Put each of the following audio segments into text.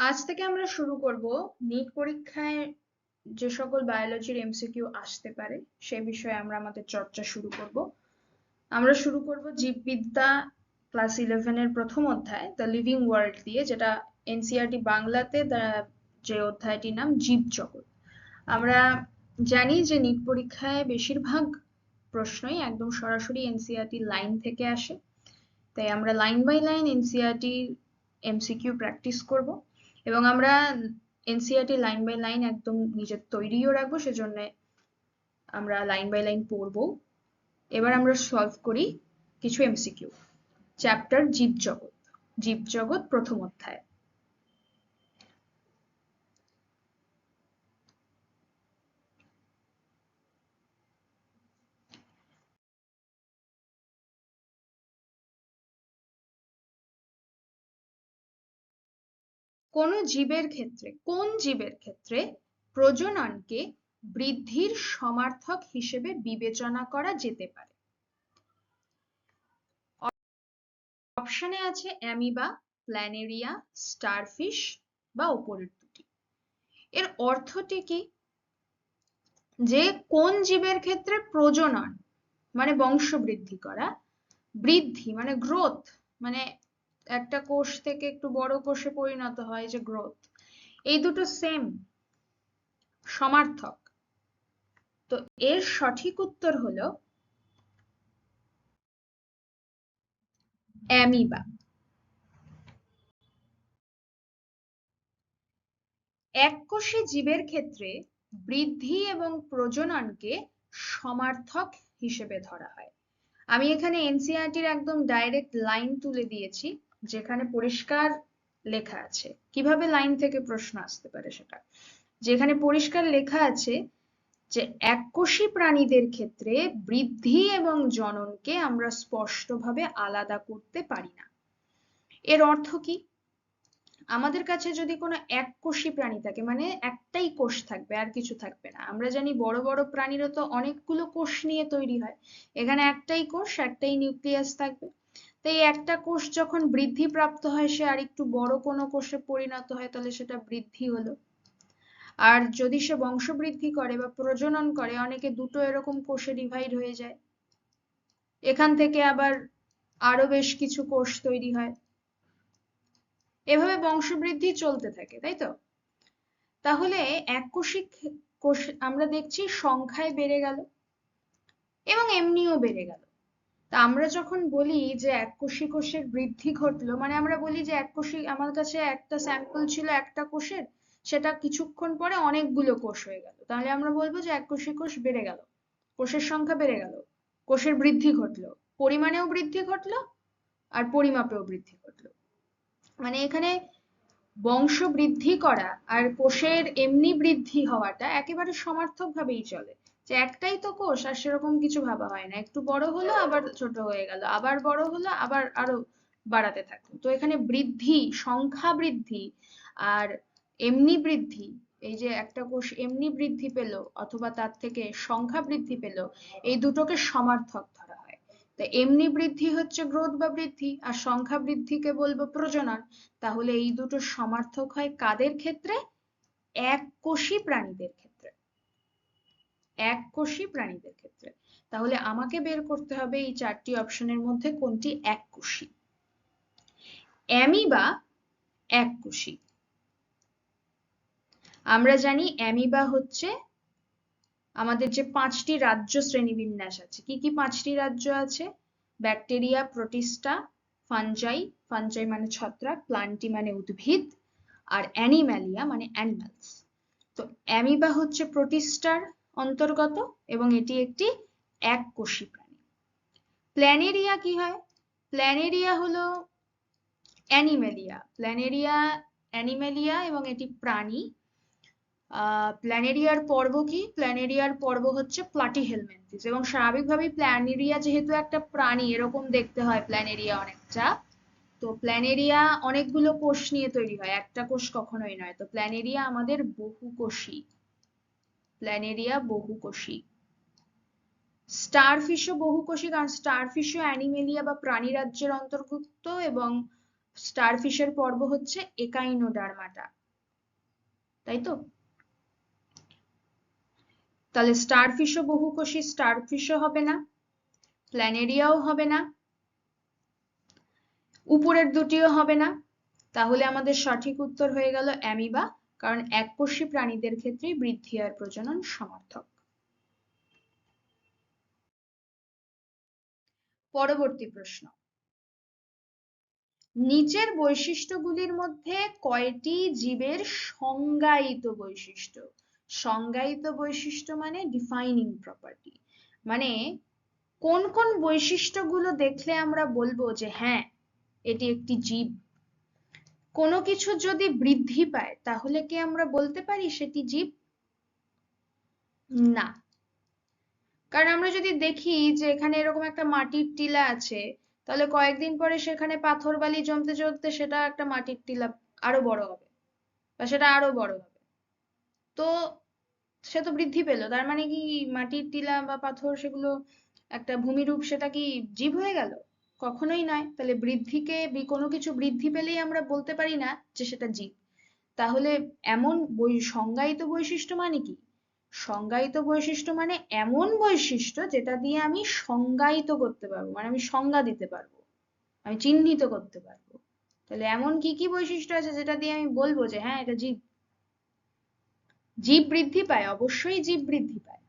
আজ থেকে আমরা শুরু করব নিট পরীক্ষায় যে সকল বায়োলজির এমসিকিউ আসতে পারে, সে বিষয়ে আমরা আমাদের চর্চা শুরু করব। আমরা শুরু করব জীববিদ্যা ক্লাস ইলেভেনের প্রথম অধ্যায় দ্য লিভিং ওয়ার্ল্ড দিয়ে, যেটা এনসিআরটি বাংলাতে যে অধ্যায়টির নাম জীব জগৎ। আমরা জানি যে নিট পরীক্ষায় বেশিরভাগ প্রশ্নই একদম সরাসরি এনসিআরটি লাইন থেকে আসে। তাই আমরা line by line NCERT MCQ practice করব। এবং আমরা এনসিআরটি লাইন বাই লাইন একদম নিজের তৈরিও রাখব, সেজন্য আমরা লাইন বাই লাইন পড়ব। এবার আমরা সলভ করি কিছু এমসিকিউ চ্যাপ্টার জীবজগৎ। জীবজগৎ প্রথম অধ্যায়। কোনো জীবের ক্ষেত্রে, কোন জীবের ক্ষেত্রে প্রজননকে বৃদ্ধির সমার্থক হিসেবে বিবেচনা করা যেতে পারে? অপশনে আছে অ্যামিবা, প্ল্যানেরিয়া, স্টারফিশ বা ওপরের দুটি। এর অর্থটি কি? যে কোন জীবের ক্ষেত্রে প্রজনন মানে বংশবৃদ্ধি করা, বৃদ্ধি মানে গ্রোথ মানে একটা কোষ থেকে একটু বড় কোষে পরিণত হয় যে গ্রোথ এই দুটো সেম সমার্থক। তো এর সঠিক উত্তর হলো অ্যামিবা। এককোষী জীবের ক্ষেত্রে বৃদ্ধি এবং প্রজননকে সমার্থক হিসেবে ধরা হয়। আমি এখানে এনসিআরটির একদম ডাইরেক্ট লাইন তুলে দিয়েছি। যেখানে পরিষ্কার লেখা আছে। কীভাবে লাইন থেকে প্রশ্ন আসতে পারে সেটা? যেখানে পরিষ্কার লেখা আছে যে, এককোষী প্রাণীদের ক্ষেত্রে বৃদ্ধি এবং জননকে আমরা স্পষ্টভাবে আলাদা করতে পারি না। এর অর্থ কি? আমাদের কাছে যদি কোনো এককোষী প্রাণী থাকে মানে একটাই কোষ থাকবে, আর কিছু থাকবে না। আমরা জানি বড় বড় প্রাণীরও তো অনেকগুলো কোষ নিয়ে তৈরি হয়। এখানে একটাই কোষ, একটাই নিউক্লিয়াস থাকবে। তাই একটা কোষ যখন বৃদ্ধি প্রাপ্ত হয়, সে আর একটু বড় কোনো কোষে পরিণত হয়, তাহলে সেটা বৃদ্ধি হলো। আর যদি সে বংশবৃদ্ধি করে বা প্রজনন করে, অনেকে দুটো এরকম কোষে ডিভাইড হয়ে যায়। এখান থেকে আবার আরও বেশ কিছু কোষ তৈরি হয়। এভাবে বংশবৃদ্ধি চলতে থাকে, তাই তো? তাহলে এককোষিক কোষ আমরা দেখছি সংখ্যায় বেড়ে গেল এবং এমনিও বেড়ে গেল। তা আমরা যখন বলি যে এক এককোষী কোষের বৃদ্ধি ঘটলো মানে আমরা বলি যে এক এককোষী আমার কাছে একটা স্যাম্পল ছিল একটা কোষের, সেটা কিছুক্ষণ পরে অনেকগুলো কোষ হয়ে গেল। তাহলে আমরা বলব যে এক এককোষী কোষ বেড়ে গেল, কোষের সংখ্যা বেড়ে গেল, কোষের বৃদ্ধি ঘটলো, পরিমাণেও বৃদ্ধি ঘটলো আর পরিমাপেও বৃদ্ধি ঘটলো। মানে এখানে বংশ বৃদ্ধি করা আর কোষের এমনি বৃদ্ধি হওয়াটা একেবারে সমার্থক ভাবেই চলে। যে একটাই তো কোষ, আর সেরকম কিছু ভাবা হয় না। একটু বড় হলো, আবার ছোট হয়ে গেল। আবার বড় হলো, আবার আরও বাড়াতে থাকল। তো এখানে বৃদ্ধি, সংখ্যা বৃদ্ধি, আর এমনি বৃদ্ধি, এই যে একটা কোষ এমনি বৃদ্ধি পেল, অথবা তার থেকে সংখ্যা বৃদ্ধি পেল, এই দুটোকে সমার্থক ধরা হয়। তা এমনি বৃদ্ধি হচ্ছে গ্রোথ বা বৃদ্ধি, আর সংখ্যা বৃদ্ধিকে বলব প্রজনন। তাহলে এই দুটো সমার্থক হয় কাদের ক্ষেত্রে? এক কোষী প্রাণীদের ক্ষেত্রে। এক কোষী প্রাণীদের ক্ষেত্রে। তাহলে আমাকে বের করতে হবে এই চারটি অপশনের মধ্যে কোনটি? এক কোষী অ্যামিবা এক কোষী আমরা জানি অ্যামিবা হচ্ছে আমাদের যে পাঁচটি রাজ্য শ্রেণীবিন্যাস আছে। কি কি পাঁচটি রাজ্য আছে? ব্যাকটেরিয়া, প্রোটিস্টা ফানজাই ফানজাই মানে ছত্রাক, প্লান্টি মানে উদ্ভিদ, আর অ্যানিম্যালিয়া মানে অ্যানিমালস। তো অ্যামিবা হচ্ছে প্রোটিস্টার অন্তর্গত এবং এটি একটি এককোষী প্রাণী। প্ল্যানেরিয়া কি হয়? প্ল্যানেরিয়া হলো অ্যানিমেলিয়া। প্ল্যানেরিয়া, অ্যানিমেলিয়া এবং এটি প্রাণী। প্ল্যানেরিয়ার পর্ব কি? প্ল্যানেরিয়ার পর্ব হচ্ছে প্লাটিহেলমেন্থিস এবং স্বাভাবিকভাবেই প্ল্যানেরিয়া যেহেতু একটা প্রাণী, এরকম দেখতে হয় প্ল্যানেরিয়া অনেকটা। তো প্ল্যানেরিয়া অনেকগুলো কোষ নিয়ে তৈরি হয়, একটা কোষ কখনোই নয়। তো প্ল্যানেরিয়া আমাদের বহুকোষী প্ল্যানেরিয়া বহুকোষী। স্টারফিশও বহুকোষী কারণ স্টারফিশও অ্যানিমেলিয়া বা প্রাণী রাজ্যের অন্তর্ভুক্ত এবং স্টারফিশের পর্ব হচ্ছে একাইনোডার্মাটা তাই তো? তাহলে স্টারফিশও বহুকোষী স্টারফিশও হবে না প্ল্যানেরিয়াও হবে না, উপরের দুটিও হবে না। তাহলে আমাদের সঠিক উত্তর হয়ে গেল অ্যামিবা কারণ এককোষী প্রাণীদের ক্ষেত্রে বৃদ্ধি আর প্রজনন সমর্থক। পরবর্তী প্রশ্ন। নিচের বৈশিষ্ট্যগুলির মধ্যে কয়টি জীবের সংজ্ঞায়িত বৈশিষ্ট্য? সংজ্ঞায়িত বৈশিষ্ট্য মানে ডিফাইনিং প্রপার্টি মানে কোন কোন বৈশিষ্ট্যগুলো দেখলে আমরা বলব যে হ্যাঁ এটি একটি জীব। কোনো কিছু যদি বৃদ্ধি পায়, তাহলে কি আমরা বলতে পারি সেটি জীব? না। কারণ আমরা যদি দেখি যে এখানে এরকম একটা মাটির টিলা আছে, তাহলে কয়েকদিন পরে সেখানে পাথর বালি জমতে জমতে সেটা একটা মাটির টিলা আরও বড় হবে বা সেটা আরও বড় হবে। তো সে তো বৃদ্ধি পেল, তার মানে কি মাটির টিলা বা পাথর সেগুলো একটা ভূমিরূপ সেটা কি জীব হয়ে গেল? কখনোই নয়। তাহলে বৃদ্ধিকে কোনো কিছু বৃদ্ধি পেলেই আমরা বলতে পারি না যে সেটা জীব। তাহলে এমন সংজ্ঞায়িত বৈশিষ্ট্য মানে কি? সংজ্ঞায়িত বৈশিষ্ট্য মানে এমন বৈশিষ্ট্য যেটা দিয়ে আমি সংজ্ঞায়িত করতে পারব মানে আমি সংজ্ঞা দিতে পারব, আমি চিহ্নিত করতে পারব। তাহলে এমন কি কি বৈশিষ্ট্য আছে যেটা দিয়ে আমি বলব যে হ্যাঁ এটা জীব। জীব বৃদ্ধি পায়, অবশ্যই জীব বৃদ্ধি পায়।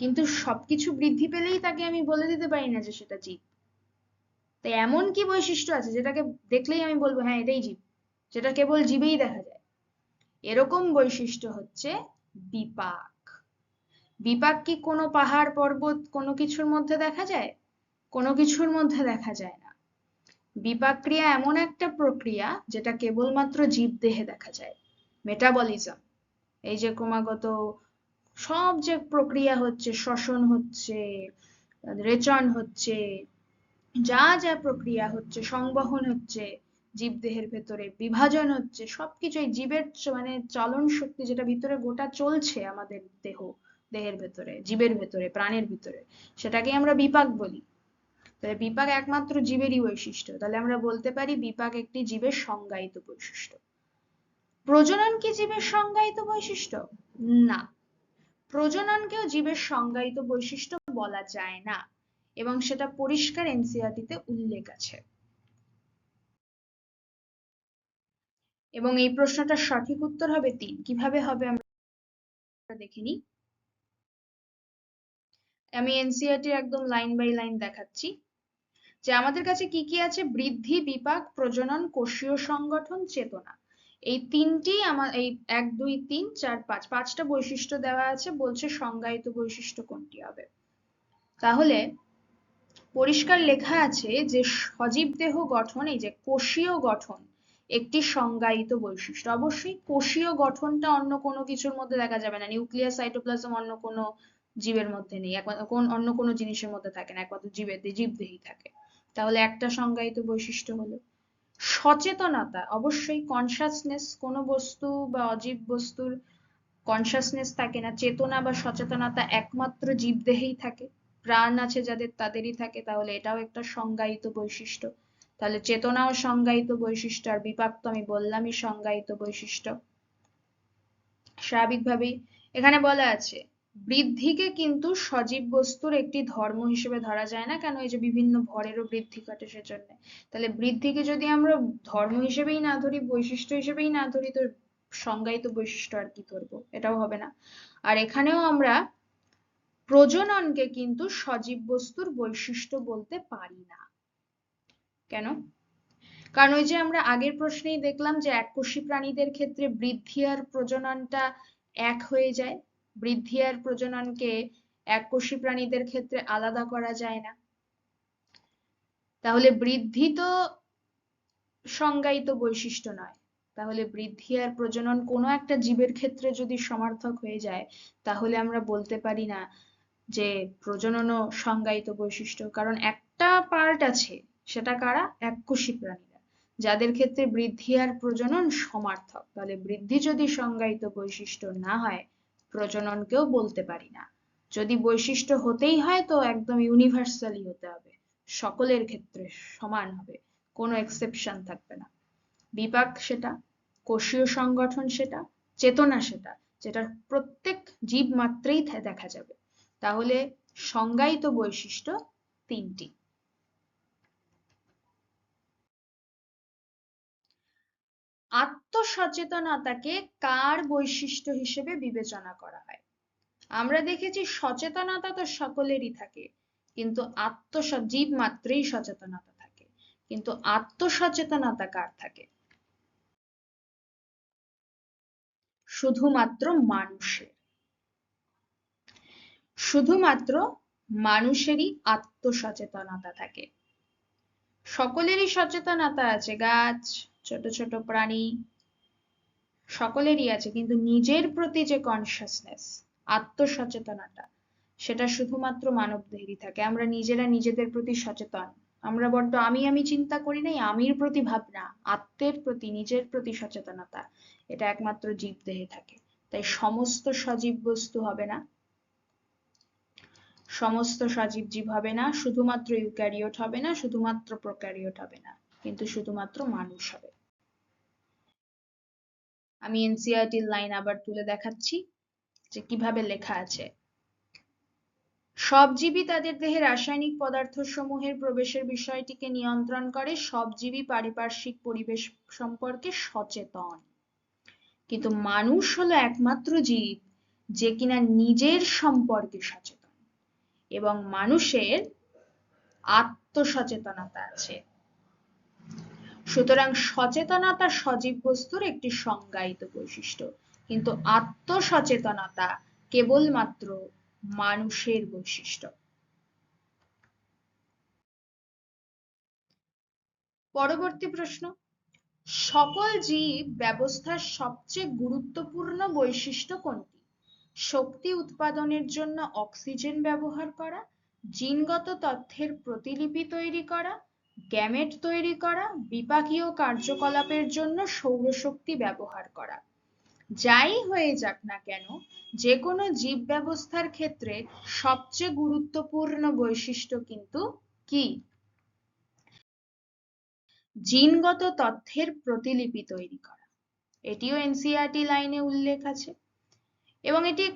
কিন্তু সবকিছু বৃদ্ধি পেলেই তাকে আমি বলে দিতে পারি না যে সেটা জীব। তাই এমন কি বৈশিষ্ট্য আছে যেটাকে দেখলেই আমি বলব হ্যাঁ এটাই জীব। যেটা কেবল জীবেই দেখা যায়। এরকম বৈশিষ্ট্য হচ্ছে বিপাক। বিপাক কি কোনো পাহাড়, পর্বত কোনো কিছুর মধ্যে দেখা যায়? কোনো কিছুর মধ্যে দেখা যায় না। বিপাক ক্রিয়া এমন একটা প্রক্রিয়া যেটা কেবলমাত্র জীব দেহে দেখা যায়। মেটাবলিজম। এই যে ক্রমাগত সব যে প্রক্রিয়া হচ্ছে, শ্বসন হচ্ছে, রেচন হচ্ছে যা যা প্রক্রিয়া হচ্ছে, সংবহন হচ্ছে, জীবদেহের ভেতরে বিভাজন হচ্ছে, সবকিছুই জীবের মানে চলন শক্তি যেটা ভিতরে গোটা চলছে আমাদের দেহ, দেহের ভেতরে, জীবের ভেতরে, প্রাণের ভিতরে, সেটাকে আমরা বিপাক বলি। তাহলে বিপাক একমাত্র জীবেরই বৈশিষ্ট্য। তাহলে আমরা বলতে পারি বিপাক একটি জীবের সংজ্ঞায়িত বৈশিষ্ট্য। প্রজনন কি জীবের সংজ্ঞায়িত বৈশিষ্ট্য? না। প্রজননকেও জীবের সংজ্ঞায়িত বৈশিষ্ট্য বলা যায় না। এবং সেটা পরিষ্কার এনসিআরটিতে উল্লেখ আছে। এবং এই প্রশ্নটার সঠিক উত্তর হবে তিন। কীভাবে হবে আমরা দেখে নিই আমি এনসিআরটি একদম লাইন বাই লাইন দেখাচ্ছি। যে আমাদের কাছে কি কি আছে? বৃদ্ধি, বিপাক, প্রজনন, কোষীয় সংগঠন, চেতনা। এই তিনটি আমার, এই এক, দুই, তিন, চার, পাঁচ, পাঁচটা বৈশিষ্ট্য দেওয়া আছে। বলছে সংজ্ঞায়িত বৈশিষ্ট্য কোনটি হবে? তাহলে পরিষ্কার লেখা আছে যে সজীব দেহ গঠন, এই যে কোষীয় গঠন, একটি সংজ্ঞায়িত বৈশিষ্ট্য। অবশ্যই কোষীয় গঠনটা অন্য কোনো কিছুর মধ্যে দেখা যাবে না। নিউক্লিয়াস, সাইটোপ্লাজম অন্য কোনো জীবের মধ্যে নেই। কোন অন্য কোনো জিনিসের মধ্যে থাকে না। একমাত্র জীবের জীবদেহেই থাকে। তাহলে একটা সংজ্ঞায়িত বৈশিষ্ট্য হলো সচেতনতা। অবশ্যই কনসাসনেস কোনো বস্তু বা অজীব বস্তুর কনসাসনেস থাকে না। চেতনা বা সচেতনতা একমাত্র জীবদেহেই থাকে। প্রাণ আছে যাদের তাদেরই থাকে, তাহলে এটাও একটা সংজ্ঞায়িত বৈশিষ্ট্য। তাহলে চেতনাও সংজ্ঞায়িত বৈশিষ্ট্য, আর বিপাক তো আমি বললামই সংজ্ঞায়িত বৈশিষ্ট্য। স্বাভাবিকভাবেই এখানে বলা আছে, বৃদ্ধিকে কিন্তু সজীব বস্তুর একটি ধর্ম হিসেবে ধরা যায় না, কেন এই যে বিভিন্ন ভরেরও বৃদ্ধি ঘটে সেজন্য। তাহলে বৃদ্ধিকে যদি আমরা ধর্ম হিসেবেই না ধরি, বৈশিষ্ট্য হিসেবেই না ধরি, তো সংজ্ঞায়িত বৈশিষ্ট্য আর কি ধরবো? এটাও হবে না। আর এখানেও আমরা প্রজননকে কিন্তু সজীব বস্তুর বৈশিষ্ট্য বলতে পারি না। কেন? কারণ ওই যে আমরা আগের প্রশ্নেই দেখলাম যে এককোষী প্রাণীদের ক্ষেত্রে বৃদ্ধি আর প্রজননটা এক হয়ে যায়। বৃদ্ধি আর প্রজননকে এককোষী প্রাণীদের ক্ষেত্রে আলাদা করা যায় না। তাহলে বৃদ্ধি তো সংজ্ঞায়িত বৈশিষ্ট্য নয়। তাহলে বৃদ্ধি আর প্রজনন কোনো একটা জীবের ক্ষেত্রে যদি সমার্থক হয়ে যায়, তাহলে আমরা বলতে পারি না যে প্রজননও সংজ্ঞায়িত বৈশিষ্ট্য, কারণ একটা পার্ট আছে, সেটা কারা? এককোষী প্রাণীরা, যাদের ক্ষেত্রে বৃদ্ধি আর প্রজনন সমার্থক। তাহলে বৃদ্ধি যদি সংজ্ঞায়িত বৈশিষ্ট্য না হয়, প্রজননকেও বলতে পারি না। যদি বৈশিষ্ট্য হতেই হয়, তো একদম ইউনিভার্সালি হতে হবে। সকলের ক্ষেত্রে সমান হবে, কোনো এক্সেপশন থাকবে না। বিপাক সেটা, কোষীয় সংগঠন সেটা, চেতনা সেটা যেটা প্রত্যেক জীব মাত্রেই দেখা যাবে। তাহলে সংজ্ঞায়িত বৈশিষ্ট্য তিনটি। আত্মসচেতনতাকে কার বৈশিষ্ট্য হিসেবে বিবেচনা করা হয়? আমরা দেখেছি সচেতনতা তো সকলেরই থাকে, কিন্তু আত্মসজীব মাত্রেই সচেতনতা থাকে, কিন্তু আত্মসচেতনতা কার থাকে? শুধুমাত্র মানুষের। শুধুমাত্র মানুষেরই আত্মসচেতনতা থাকে। সকলেরই সচেতনতা আছে, গাছ, ছোট ছোট প্রাণী, সকলেরই আছে, কিন্তু নিজের প্রতি যে কনসিয়াসনেস আত্মসচেতনতা, সেটা শুধুমাত্র মানবদেরই থাকে। আমরা নিজেরা নিজেদের প্রতি সচেতন। আমরা বড্ড আমি আমি চিন্তা করি নাই, আমির প্রতি ভাবনা, আত্মের প্রতি, নিজের প্রতি সচেতনতা, এটা একমাত্র জীব দেহে থাকে। তাই সমস্ত সজীব বস্তু হবে না। সমস্ত সজীব জীব হবে না, শুধুমাত্র ইউক্যারিওট হবে না, শুধুমাত্র প্রোক্যারিওট হবে না, কিন্তু শুধুমাত্র মানুষ হবে। আমি এনসিআরটির লাইন আবার তুলে দেখাচ্ছি যে কীভাবে লেখা আছে। সব জীবই তাদের দেহে রাসায়নিক পদার্থ সমূহের প্রবেশের বিষয়টিকে নিয়ন্ত্রণ করে, সব জীবই পারিপার্শ্বিক পরিবেশ সম্পর্কে সচেতন। কিন্তু মানুষ হলো একমাত্র জীব, যে কিনা নিজের সম্পর্কে সচেতন। এবং মানুষের আত্মসচেতনতা আছে। সুতরাং সচেতনতা সজীব বস্তুর একটি সংজ্ঞায়িত বৈশিষ্ট্য। কিন্তু আত্মসচেতনতা কেবলমাত্র মানুষের বৈশিষ্ট্য। পরবর্তী প্রশ্ন, সকল জীব ব্যবস্থার সবচেয়ে গুরুত্বপূর্ণ বৈশিষ্ট্য কোনটি? শক্তি উৎপাদনের জন্য অক্সিজেন ব্যবহার করা, জিনগত তথ্যের প্রতিলিপি তৈরি করা, গ্যামেট তৈরি করা, বিপাকীয় কার্যকলাপের জন্য সৌরশক্তি ব্যবহার করা। যাই হয়ে যাক না কেন যে কোনো জীব ব্যবস্থার ক্ষেত্রে সবচেয়ে গুরুত্বপূর্ণ বৈশিষ্ট্য কিন্তু কি? জিনগত তথ্যের প্রতিলিপি তৈরি করা। এটিও এনসিআরটি লাইনে উল্লেখ আছে। এবং এটি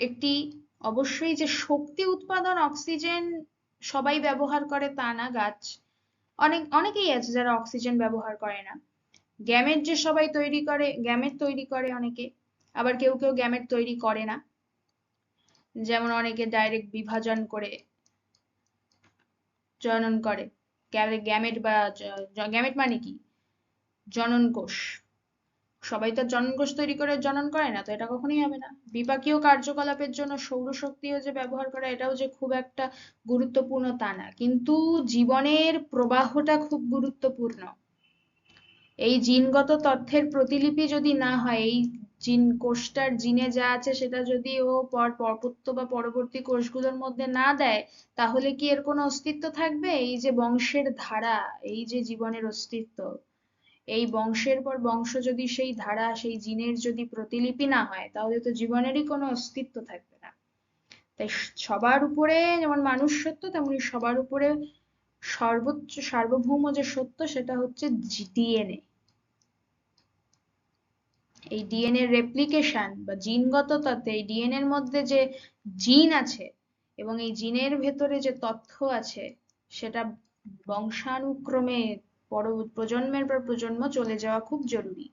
একটি অবশ্যই যে শক্তি উৎপাদন অক্সিজেন সবাই ব্যবহার করে তা না, গাছ অনেক, অনেকেই আছে যারা অক্সিজেন ব্যবহার করে না। গ্যামেট যে সবাই তৈরি করে, গ্যামেট তৈরি করে অনেকে, আবার কেউ কেউ গ্যামেট তৈরি করে না। যেমন অনেকে ডাইরেক্ট বিভাজন করে, জনন করে। গ্যামেট বা গ্যামেট মানে কি? জনন কোষ। সবাই তো জনন কোষ তৈরি করে জনন করে না, তো এটা কখনোই হবে না। বিপাকীয় কার্যকলাপের জন্য সৌরশক্তিও যে ব্যবহার করা, এটাও যে খুব একটা গুরুত্বপূর্ণ তা না। কিন্তু জীবনের প্রবাহটা খুব গুরুত্বপূর্ণ। এই জিনগত তথ্যের প্রতিলিপি যদি না হয়, এই জিন, কোষটার জিনে যা আছে সেটা যদি ও পর পরপত্য বা পরবর্তী কোষগুলোর মধ্যে না দেয়, তাহলে কি এর কোনো অস্তিত্ব থাকবে? এই যে বংশের ধারা, এই যে জীবনের অস্তিত্ব। এই বংশের পর বংশ যদি সেই ধারা, সেই জিনের যদি প্রতিলিপি না হয়, তাহলে তো জীবনেরই কোনো অস্তিত্ব থাকবে না। তাই সবার উপরে যেমন মানুষ সত্য, তেমনি সবার উপরে সর্বোচ্চ, সার্বভৌম যে সত্য, সেটা হচ্ছে ডিএনএ। এই ডিএনএ রেপ্লিকেশন বা জিনগত তত্ত্বে এই ডিএনএ এর মধ্যে যে জিন আছে এবং এই জিনের ভেতরে যে তথ্য আছে, সেটা বংশানুক্রমে প্রজন্মের পর প্রজন্ম চলে যাওয়া খুব জরুরি।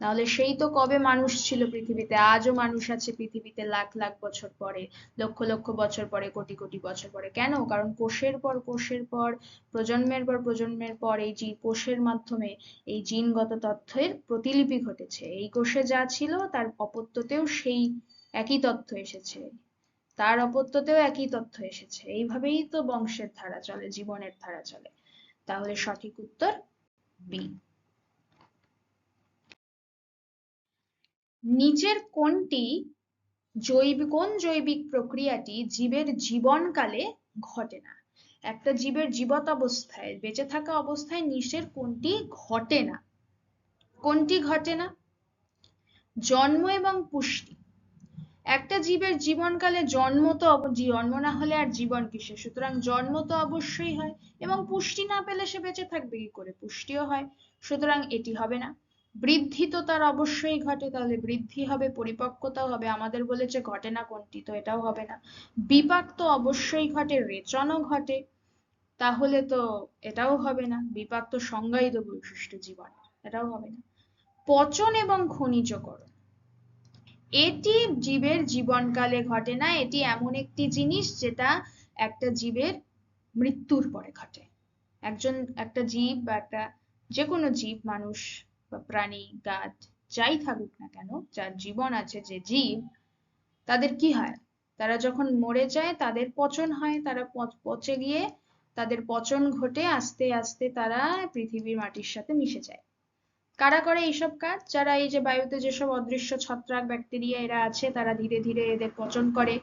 নাহলে সেই তো কবে মানুষ ছিল পৃথিবীতে? আজও মানুষ আছে পৃথিবীতে লাখ লাখ বছর পরে, লক্ষ লক্ষ বছর পরে, কোটি কোটি বছর পরে। কেন? কারণ কোষের পর কোষের পর, প্রজন্মের পর প্রজন্মের পর এই কোষের মাধ্যমে এই জিনগত তথ্যের প্রতিলিপি ঘটেছে। এই কোষে যা ছিল, তার অপত্যতেও সেই একই তথ্য এসেছে। তার অপত্যতেও একই তথ্য এসেছে। এইভাবেই তো বংশের ধারা চলে, জীবনের ধারা চলে। তাহলে সঠিক উত্তর বি নিচের কোনটি জৈব কোন জৈবিক প্রক্রিয়াটি জীবের জীবনকালে ঘটে না? একটা জীবের জীবত অবস্থায় বেঁচে থাকা অবস্থায় নিচের কোনটি ঘটে না। কোনটি ঘটে না। জন্ম এবং পুষ্টি। একটা জীবের জীবনকালে জন্ম তো জন্ম না হলে আর জীবন কিসে সুতরাং জন্ম তো অবশ্যই হয় এবং পুষ্টি না পেলে সে বেঁচে থাকবে কি করে? পুষ্টিও হয়, সুতরাং এটি হবে না। বৃদ্ধি তো তার অবশ্যই ঘটে, তাহলে বৃদ্ধি হবে, পরিপক্কতাও হবে। আমাদের বলেছে ঘটে না কোনটি, তো এটাও হবে না। বিপাক তো অবশ্যই ঘটে, রেচনও ঘটে, তাহলে তো এটাও হবে না। বিপাক তো সংজ্ঞায়িত বৈশিষ্ট্য জীবন এটাও হবে না। পচন এবং খনিজকরণ এটি জীবের জীবনকালে ঘটে না। এটি এমন একটি জিনিস যেটা একটা জীবের মৃত্যুর পরে ঘটে। একজন, একটা জীব বা একটা যে কোনো জীব, মানুষ বা প্রাণী, গাছ, যাই থাকুক না কেন, যার জীবন আছে যে জীব, তাদের কি হয়? তারা যখন মরে যায়, তাদের পচন হয়। তারা পচে গিয়ে তাদের পচন ঘটে। আস্তে আস্তে তারা পৃথিবীর মাটির সাথে মিশে যায়। কারা করে এইসব কাজ? যারা এই যে বায়ুতে যেসব অদৃশ্য ছত্রাক ব্যাকটেরিয়া এরা আছে, তারা ধীরে ধীরে এদের পচন করে।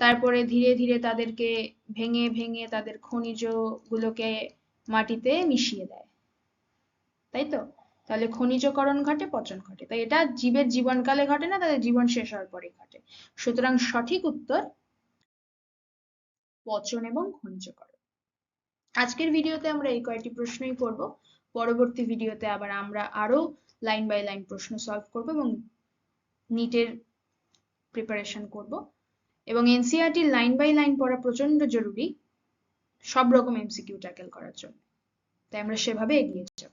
তারপরে ধীরে ধীরে তাদেরকে ভেঙে ভেঙে তাদের খনিজ গুলোকে মাটিতে মিশিয়ে দেয়। তাই তো? তাহলে খনিজকরণ ঘটে, পচন ঘটে। তাই এটা জীবের জীবনকালে ঘটে না, তাদের জীবন শেষ হওয়ার পরে ঘটে? সুতরাং সঠিক উত্তর পচন এবং খনিজকরণ। আজকের ভিডিওতে আমরা এই কয়েকটি প্রশ্নই করব। পরবর্তী ভিডিওতে আবার আমরা আরও লাইন বাই লাইন প্রশ্ন সলভ করব এবং নিটের প্রিপারেশন করব। এবং এনসিআরটি লাইন বাই লাইন পড়া প্রচণ্ড জরুরি, সব রকম এমসিকিউ ট্যাকেল করার জন্য। তাই আমরা সেভাবে এগিয়ে যাব।